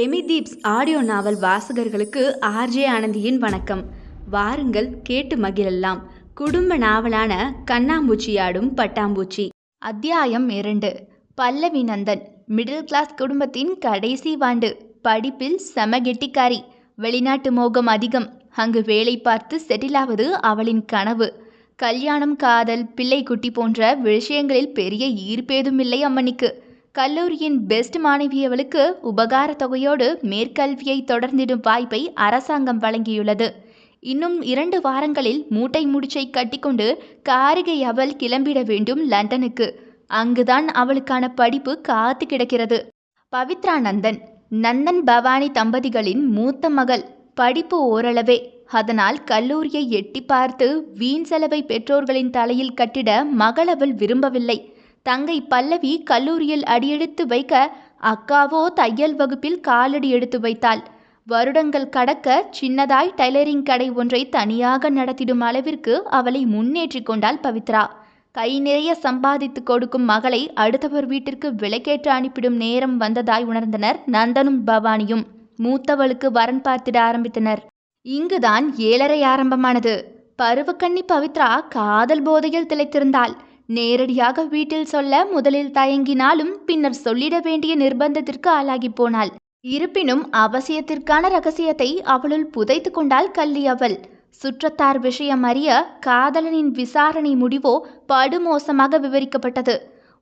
Amy தீப்ஸ் audio நாவல் வாசகர்களுக்கு RJ ஆனந்தியின் வணக்கம். வாருங்கள் கேட்டு மகிழலாம். குடும்ப நாவலான கண்ணாம்பூச்சியாடும் பட்டாம்பூச்சி. அத்தியாயம் இரண்டு. பல்லவி நந்தன் மிடில் கிளாஸ் குடும்பத்தின் கடைசி வாண்டு. படிப்பில் செம கெட்டிக்காரி. வெளிநாட்டு மோகம் அதிகம். அங்கு வேலை பார்த்து செட்டிலாவது அவளின் கனவு. கல்யாணம் காதல் பிள்ளை குட்டி போன்ற விஷயங்களில் பெரிய ஈர்ப்பேதும் இல்லை அம்மணிக்கு. கல்லூரியின் பெஸ்ட் மாணவியவளுக்கு உபகார தொகையோடு மேற்கல்வியை தொடர்ந்திடும் வாய்ப்பை அரசாங்கம் வழங்கியுள்ளது. இன்னும் இரண்டு வாரங்களில் மூட்டை முடிச்சை கட்டிக்கொண்டு காரிகை அவள் கிளம்பிட வேண்டும் லண்டனுக்கு. அங்குதான் அவளுக்கான படிப்பு காத்து கிடக்கிறது. பவித்ரா நந்தன். நந்தன் பவானி தம்பதிகளின் மூத்த மகள். படிப்பு ஓரளவே. அதனால் கல்லூரியை எட்டி பார்த்து வீண் செலவை பெற்றோர்களின் தலையில் கட்டிட மகள் அவள் விரும்பவில்லை. தங்கை பல்லவி கல்லூரியில் அடியெடுத்து வைக்க அக்காவோ தையல் வகுப்பில் காலடி எடுத்து வைத்தாள். வருடங்கள் கடக்க சின்னதாய் டைலரிங் கடை ஒன்றை தனியாக நடத்திடும் அளவிற்கு அவளை முன்னேற்றி கொண்டாள் பவித்ரா. கை நிறைய சம்பாதித்து கொடுக்கும் மகளை அடுத்தவர் வீட்டிற்கு விலைக்கேற்று அனுப்பிடும் நேரம் வந்ததாய் உணர்ந்தனர் நந்தனும் பவானியும். மூத்தவளுக்கு வரன் பார்த்திட ஆரம்பித்தனர். இங்குதான் ஏழரை ஆரம்பமானது. பருவக்கண்ணி பவித்ரா காதல் போதையில் திளைத்திருந்தாள். நேரடியாக வீட்டில் சொல்ல முதலில் தயங்கினாலும் பின்னர் சொல்லிட வேண்டிய நிர்பந்தத்திற்கு ஆளாகி போனாள். இருப்பினும் அவசியத்திற்கான ரகசியத்தை அவளுள் புதைத்து கொண்டாள் கள்ளி அவள். சுற்றத்தார் விஷயம் அறிய காதலனின் விசாரணை முடிவோ படுமோசமாக விவரிக்கப்பட்டது.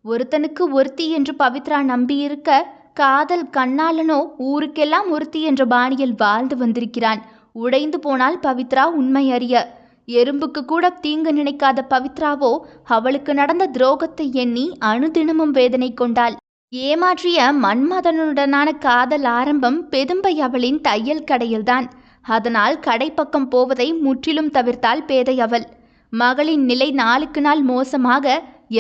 ஒருத்தனுக்கு ஒருத்தி என்று பவித்ரா நம்பியிருக்க காதல் கண்ணாலனோ ஊருக்கெல்லாம் ஒருத்தி என்ற பாணியில் வாழ்ந்து வந்திருக்கிறான். உடைந்து போனால் பவித்ரா உண்மை அறிய எறும்புக்கு கூட தீங்கு நினைக்காத பவித்ராவோ அவளுக்கு நடந்த துரோகத்தை எண்ணி அணுதினமும் வேதனை கொண்டாள். ஏமாற்றிய மன்மதனுடனான காதல் ஆரம்பம் பெதும்பை அவளின் தையல் கடையில்தான். அதனால் கடைப்பக்கம் போவதை முற்றிலும் தவிர்த்தாள் பேதை அவள். மகளின் நிலை நாளுக்கு நாள் மோசமாக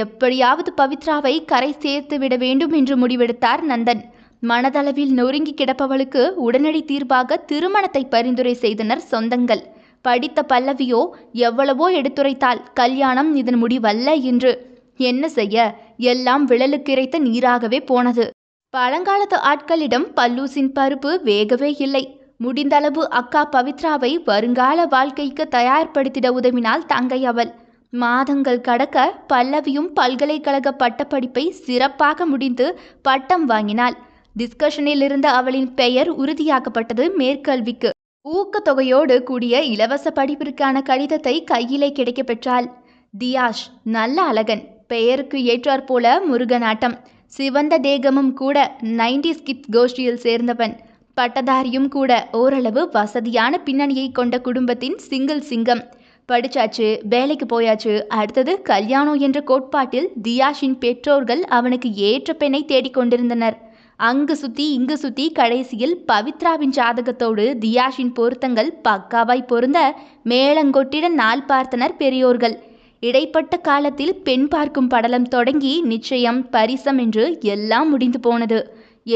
எப்படியாவது பவித்ராவை கரை சேர்த்து விட வேண்டும் என்று முடிவெடுத்தார் நந்தன். மனதளவில் நொறுங்கி கிடப்பவளுக்கு உடனடி தீர்வாக திருமணத்தை பரிந்துரை செய்தனர் சொந்தங்கள். படித்த பல்லவியோ எவ்வளவோ எடுத்துரைத்தாள். கல்யாணம் இதன் முடிவல்ல என்று என்ன செய்ய? எல்லாம் விழலுக்கிரைத்த நீராகவே போனது. பழங்காலத்து ஆட்களிடம் பல்லூசின் பருப்பு வேகவே இல்லை. முடிந்தளவு அக்கா பவித்ராவை வருங்கால வாழ்க்கைக்கு தயார்படுத்திட உதவினால் தங்கை அவள். மாதங்கள் கடக்க பல்லவியும் பல்கலைக்கழக பட்டப்படிப்பை சிறப்பாக முடிந்து பட்டம் வாங்கினாள். டிஸ்கஷனில் இருந்த அவளின் பெயர் உறுதியாக்கப்பட்டது மேற்கல்விக்கு. ஊக்கத்தொகையோடு கூடிய இலவச படிப்பிற்கான கடிதத்தை கையிலே கிடைக்க பெற்றாள் தியாஷ் நல்ல அழகன். பெயருக்கு ஏற்றாற்போல முருகனாட்டம் சிவந்த தேகமும் கூட நைன்டி ஸ்கிப் கோஷ்டியில் சேர்ந்தவன். பட்டதாரியும் கூட ஓரளவு வசதியான பின்னணியை கொண்ட குடும்பத்தின் சிங்கிள் சிங்கம். படிச்சாச்சு வேலைக்கு போயாச்சு. அடுத்தது கல்யாணம் என்ற கோட்பாட்டில் தியாஷின் பெற்றோர்கள் அவனுக்கு ஏற்ற பெண்ணை தேடிக்கொண்டிருந்தனர் அங்கு சுத்தி இங்கு சுத்தி கடைசியில் பவித்ராவின் ஜாதகத்தோடு தியாஷின் பொருத்தங்கள் பக்காவாய் பொருந்த மேளங்கொட்டிட நாள் பார்த்தனர் பெரியோர்கள். இடைப்பட்ட காலத்தில் பெண் பார்க்கும் படலம் தொடங்கி நிச்சயம் பரிசம் என்று எல்லாம் முடிந்து போனது.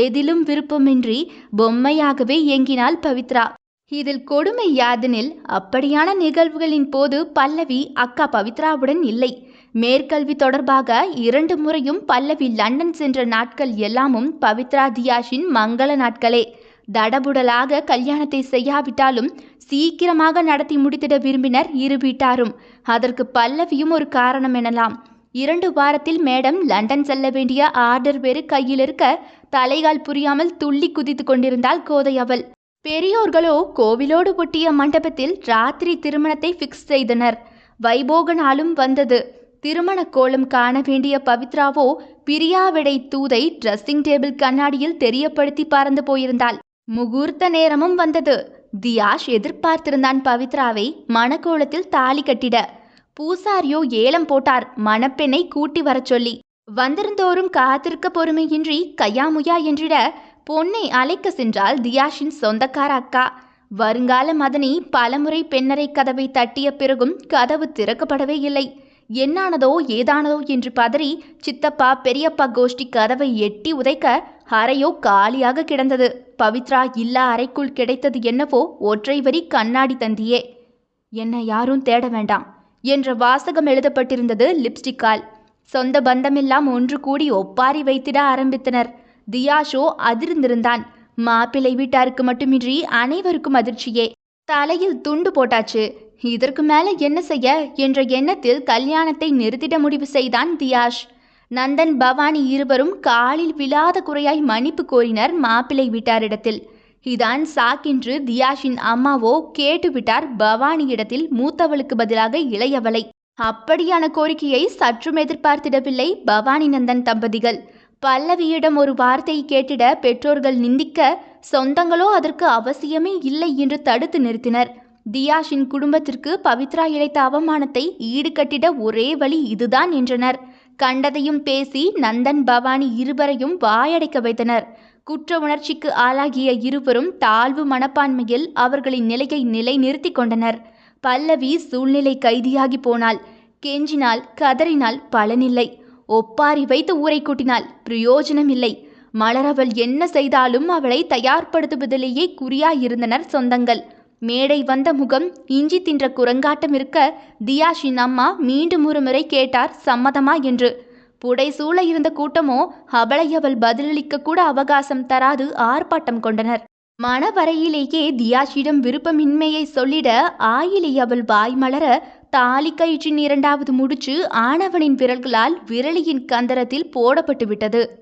எதிலும் விருப்பமின்றி பொம்மையாகவே இயங்கினாள் பவித்ரா. இதில் கொடுமை யாதெனில் அப்படியான நிகழ்வுகளின் போது பல்லவி அக்கா பவித்ராவுடன் இல்லை. மேற்கல்வி தொடர்பாக இரண்டு முறையும் பல்லவி லண்டன் சென்ற நாட்கள் எல்லாமும் பவித்ரா தியாஷின் மங்கள நாட்களே. தடபுடலாக கல்யாணத்தை செய்யாவிட்டாலும் சீக்கிரமாக நடத்தி முடித்திட விரும்பினர் இரு வீட்டாரும். அதற்கு பல்லவியும் ஒரு காரணம் எனலாம். இரண்டு வாரத்தில் மேடம் லண்டன் செல்ல வேண்டிய ஆர்டர் வேறு கையில் இருக்க தலைகால் புரியாமல் துள்ளி குதித்து கொண்டிருந்தால் கோதை அவள். பெரியோர்களோ கோவிலோடு ஒட்டிய மண்டபத்தில் ராத்திரி திருமணத்தை ஃபிக்ஸ் செய்தனர். வைபோக நாளும் வந்தது. திருமண கோலம் காண வேண்டிய பவித்ராவோ பிரியாவிடை தூதை ட்ரெஸ்ஸிங் டேபிள் கண்ணாடியில் தெரியப்படுத்தி பறந்து போயிருந்தாள். முகூர்த்த நேரமும் வந்தது. தியாஷ் எதிர்பார்த்திருந்தான் பவித்ராவை மணக்கோலத்தில் தாலி கட்டிட. பூசாரியோ ஏலம் போட்டார். மணப்பெண்ணை கூட்டி வரச் சொல்லி. வந்திருந்தோறும் காத்திருக்க பொறுமையின்றி கையாமுயா என்றிட பொன்னை அழைக்க சென்றால் தியாஷின் சொந்தக்கார அக்கா. வருங்கால மதனி பலமுறை பெண்ணறை கதவை தட்டிய பிறகும் கதவு திறக்கப்படவே இல்லை. என்னானதோ ஏதானதோ என்று பதறி சித்தப்பா பெரியப்பா கோஷ்டி கதவை எட்டி உதைக்க அறையோ காலியாக கிடந்தது. பவித்ரா இல்லா அறைக்குள் கிடைத்தது என்னவோ ஒற்றை வரி கண்ணாடி தந்தியே. என்னை யாரும் தேட வேண்டாம் என்ற வாசகம் எழுதப்பட்டிருந்தது லிப்ஸ்டிக்கால். சொந்த பந்தமெல்லாம் ஒன்று கூடி ஒப்பாரி வைத்திட ஆரம்பித்தனர். தியாஷோ அதிர்ந்திருந்தான். மாப்பிள்ளை வீட்டாருக்கு மட்டுமின்றி அனைவருக்கும் அதிர்ச்சியே. தலையில் துண்டு போட்டாச்சு. இதற்கு மேல என்ன செய்ய என்ற எண்ணத்தில் கல்யாணத்தை நிறுத்திட முடிவு செய்தான் தியாஷ். நந்தன் பவானி இருவரும் காலில் விழாத குறையாய் மன்னிப்பு கோரினர் மாப்பிள்ளை வீட்டாரிடத்தில். இதான் சாக்கென்று தியாஷின் அம்மாவோ கேட்டுவிட்டார் பவானியிடத்தில் மூத்தவளுக்கு பதிலாக இளையவளை. அப்படியான கோரிக்கையை சற்றும் எதிர்பார்த்திடவில்லை பவானி நந்தன் தம்பதிகள். பல்லவியிடம் ஒரு வார்த்தையை கேட்டிட பெற்றோர்கள் நிந்திக்க சொந்தங்களோ அதற்கு அவசியமே இல்லை என்று தடுத்து நிறுத்தினர். தியாஷின் குடும்பத்திற்கு பவித்ரா இழைத்த அவமானத்தை ஈடுகட்டிட ஒரே வழி இதுதான் என்றனர். கண்டதையும் பேசி நந்தன் பவானி இருவரையும் வாயடைக்க வைத்தனர். குற்ற உணர்ச்சிக்கு ஆளாகிய இருவரும் தாழ்வு மனப்பான்மையில் அவர்களின் நிலையை நிலைநிறுத்தி கொண்டனர். பல்லவி சூழ்நிலை கைதியாகி போனாள். கெஞ்சினால் கதறினால் பலனில்லை. ஒப்பாரி வைத்து ஊரை கூட்டினாள். பிரயோஜனமில்லை. மலரவள் என்ன செய்தாலும் அவளை தயார்படுத்துவதிலேயே குறியாயிருந்தனர் சொந்தங்கள். மேடை வந்த முகம் இஞ்சி தின்ற குரங்காட்டம் இருக்க தியாஷின் அம்மா மீண்டும் ஒரு முறை கேட்டார் சம்மதமா? என்று. புடைசூழ இருந்த கூட்டமோ அவளை அவள் பதிலளிக்க கூட அவகாசம் தராது ஆர்ப்பாட்டம் கொண்டனர். மணவரையிலேயே தியாஷிடம் விருப்பமின்மையை சொல்லிட ஆயிலை அவள் வாய் மலர தாலி கயிற்றின் இரண்டாவது முடிச்சு ஆணவனின் விரல்களால் விரலியின் கந்தரத்தில் போடப்பட்டு விட்டது.